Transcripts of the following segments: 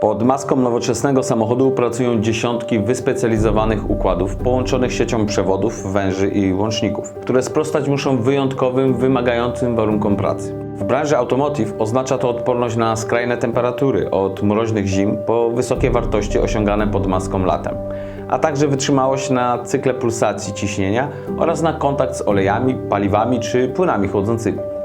Pod maską nowoczesnego samochodu pracują dziesiątki wyspecjalizowanych układów połączonych siecią przewodów, węży i łączników, które sprostać muszą wyjątkowym, wymagającym warunkom pracy. W branży automotive oznacza to odporność na skrajne temperatury, od mroźnych zim po wysokie wartości osiągane pod maską latem, a także wytrzymałość na cykle pulsacji ciśnienia oraz na kontakt z olejami, paliwami czy płynami chłodzącymi.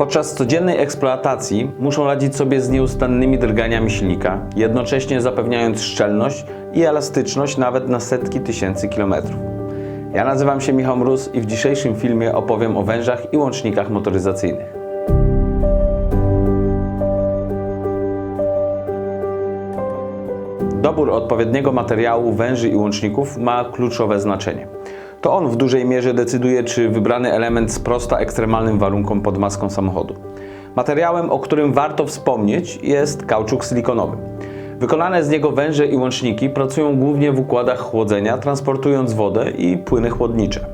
Podczas codziennej eksploatacji muszą radzić sobie z nieustannymi drganiami silnika, jednocześnie zapewniając szczelność i elastyczność nawet na setki tysięcy kilometrów. Ja nazywam się Michał Mróz i w dzisiejszym filmie opowiem o wężach i łącznikach motoryzacyjnych. Dobór odpowiedniego materiału węży i łączników ma kluczowe znaczenie. To on w dużej mierze decyduje, czy wybrany element sprosta ekstremalnym warunkom pod maską samochodu. Materiałem, o którym warto wspomnieć, jest kauczuk silikonowy. Wykonane z niego węże i łączniki pracują głównie w układach chłodzenia, transportując wodę i płyny chłodnicze.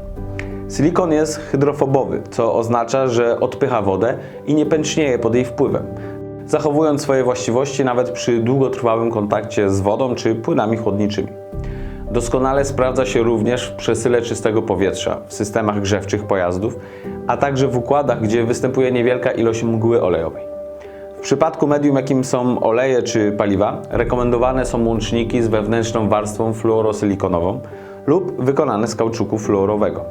Silikon jest hydrofobowy, co oznacza, że odpycha wodę i nie pęcznieje pod jej wpływem, zachowując swoje właściwości nawet przy długotrwałym kontakcie z wodą czy płynami chłodniczymi. Doskonale sprawdza się również w przesyle czystego powietrza, w systemach grzewczych pojazdów, a także w układach, gdzie występuje niewielka ilość mgły olejowej. W przypadku medium, jakim są oleje czy paliwa, rekomendowane są łączniki z wewnętrzną warstwą fluorosilikonową lub wykonane z kauczuku fluorowego.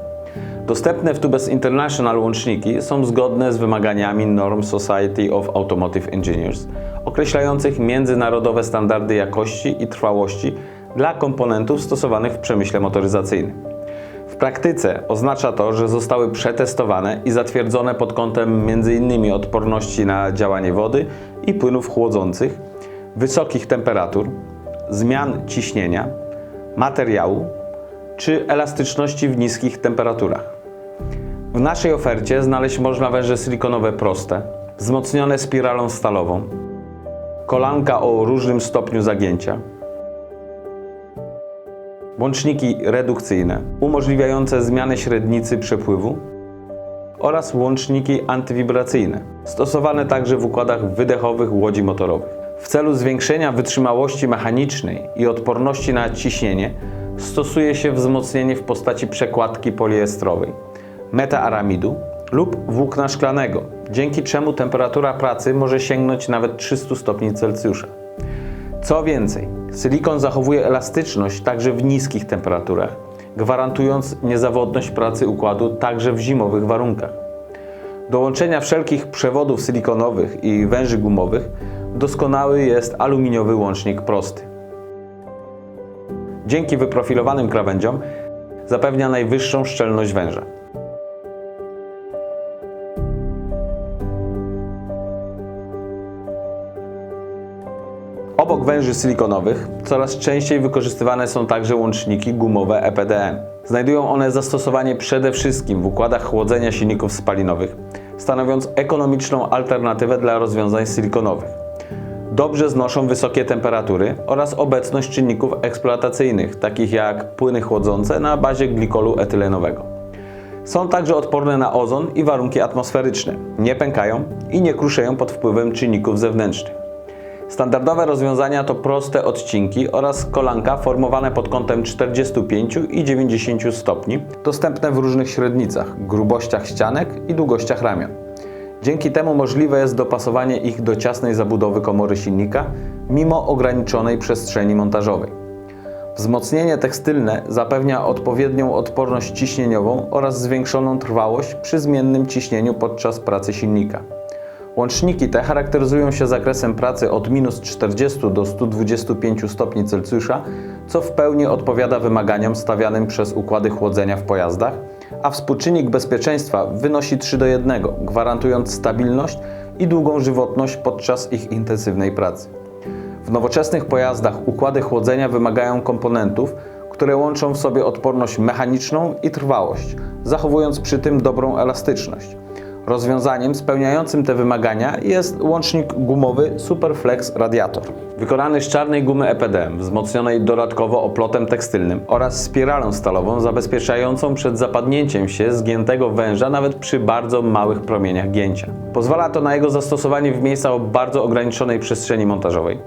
Dostępne w Tubes International łączniki są zgodne z wymaganiami norm Society of Automotive Engineers, określających międzynarodowe standardy jakości i trwałości dla komponentów stosowanych w przemyśle motoryzacyjnym. W praktyce oznacza to, że zostały przetestowane i zatwierdzone pod kątem m.in. odporności na działanie wody i płynów chłodzących, wysokich temperatur, zmian ciśnienia, materiału czy elastyczności w niskich temperaturach. W naszej ofercie znaleźć można węże silikonowe proste, wzmocnione spiralą stalową, kolanka o różnym stopniu zagięcia, łączniki redukcyjne umożliwiające zmianę średnicy przepływu oraz łączniki antywibracyjne, stosowane także w układach wydechowych łodzi motorowych. W celu zwiększenia wytrzymałości mechanicznej i odporności na ciśnienie stosuje się wzmocnienie w postaci przekładki poliestrowej, metaaramidu lub włókna szklanego, dzięki czemu temperatura pracy może sięgnąć nawet 300 stopni Celsjusza. Co więcej, silikon zachowuje elastyczność także w niskich temperaturach, gwarantując niezawodność pracy układu także w zimowych warunkach. Do łączenia wszelkich przewodów silikonowych i węży gumowych doskonały jest aluminiowy łącznik prosty. Dzięki wyprofilowanym krawędziom zapewnia najwyższą szczelność węża. Obok węży silikonowych coraz częściej wykorzystywane są także łączniki gumowe EPDM. Znajdują one zastosowanie przede wszystkim w układach chłodzenia silników spalinowych, stanowiąc ekonomiczną alternatywę dla rozwiązań silikonowych. Dobrze znoszą wysokie temperatury oraz obecność czynników eksploatacyjnych, takich jak płyny chłodzące na bazie glikolu etylenowego. Są także odporne na ozon i warunki atmosferyczne, nie pękają i nie kruszeją pod wpływem czynników zewnętrznych. Standardowe rozwiązania to proste odcinki oraz kolanka formowane pod kątem 45 i 90 stopni, dostępne w różnych średnicach, grubościach ścianek i długościach ramion. Dzięki temu możliwe jest dopasowanie ich do ciasnej zabudowy komory silnika, mimo ograniczonej przestrzeni montażowej. Wzmocnienie tekstylne zapewnia odpowiednią odporność ciśnieniową oraz zwiększoną trwałość przy zmiennym ciśnieniu podczas pracy silnika. Łączniki te charakteryzują się zakresem pracy od minus 40 do 125 stopni Celsjusza, co w pełni odpowiada wymaganiom stawianym przez układy chłodzenia w pojazdach, a współczynnik bezpieczeństwa wynosi 3 do 1, gwarantując stabilność i długą żywotność podczas ich intensywnej pracy. W nowoczesnych pojazdach układy chłodzenia wymagają komponentów, które łączą w sobie odporność mechaniczną i trwałość, zachowując przy tym dobrą elastyczność. Rozwiązaniem spełniającym te wymagania jest łącznik gumowy Superflex Radiator. Wykonany z czarnej gumy EPDM, wzmocnionej dodatkowo oplotem tekstylnym oraz spiralą stalową zabezpieczającą przed zapadnięciem się zgiętego węża nawet przy bardzo małych promieniach gięcia. Pozwala to na jego zastosowanie w miejscach o bardzo ograniczonej przestrzeni montażowej.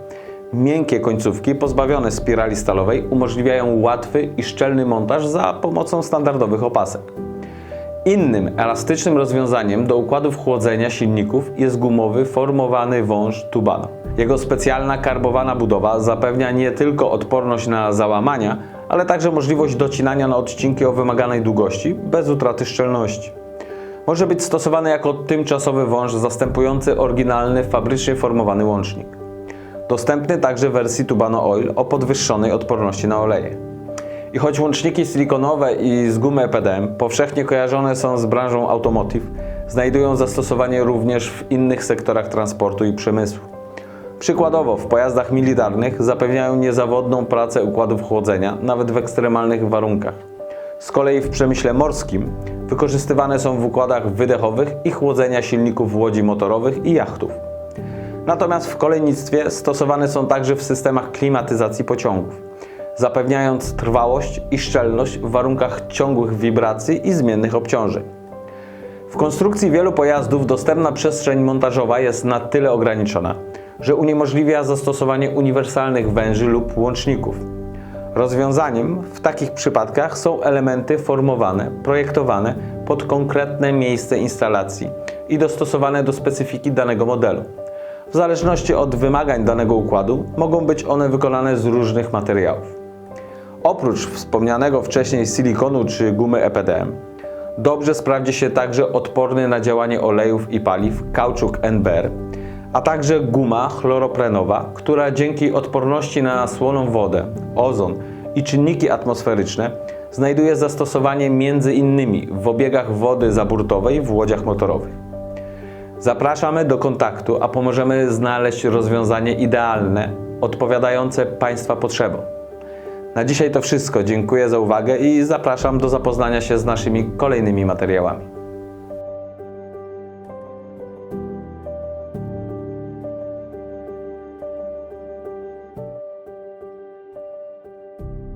Miękkie końcówki pozbawione spirali stalowej umożliwiają łatwy i szczelny montaż za pomocą standardowych opasek. Innym elastycznym rozwiązaniem do układów chłodzenia silników jest gumowy formowany wąż Tubano. Jego specjalna karbowana budowa zapewnia nie tylko odporność na załamania, ale także możliwość docinania na odcinki o wymaganej długości bez utraty szczelności. Może być stosowany jako tymczasowy wąż zastępujący oryginalny fabrycznie formowany łącznik. Dostępny także w wersji Tubano Oil o podwyższonej odporności na oleje. I choć łączniki silikonowe i z gumy EPDM powszechnie kojarzone są z branżą automotive, znajdują zastosowanie również w innych sektorach transportu i przemysłu. Przykładowo w pojazdach militarnych zapewniają niezawodną pracę układów chłodzenia, nawet w ekstremalnych warunkach. Z kolei w przemyśle morskim wykorzystywane są w układach wydechowych i chłodzenia silników łodzi motorowych i jachtów. Natomiast w kolejnictwie stosowane są także w systemach klimatyzacji pociągów, zapewniając trwałość i szczelność w warunkach ciągłych wibracji i zmiennych obciążeń. W konstrukcji wielu pojazdów dostępna przestrzeń montażowa jest na tyle ograniczona, że uniemożliwia zastosowanie uniwersalnych węży lub łączników. Rozwiązaniem w takich przypadkach są elementy formowane, projektowane pod konkretne miejsce instalacji i dostosowane do specyfiki danego modelu. W zależności od wymagań danego układu mogą być one wykonane z różnych materiałów. Oprócz wspomnianego wcześniej silikonu czy gumy EPDM, dobrze sprawdzi się także odporny na działanie olejów i paliw kauczuk NBR, a także guma chloroprenowa, która dzięki odporności na słoną wodę, ozon i czynniki atmosferyczne znajduje zastosowanie m.in. w obiegach wody zaburtowej w łodziach motorowych. Zapraszamy do kontaktu, a pomożemy znaleźć rozwiązanie idealne, odpowiadające Państwa potrzebom. Na dzisiaj to wszystko. Dziękuję za uwagę i zapraszam do zapoznania się z naszymi kolejnymi materiałami.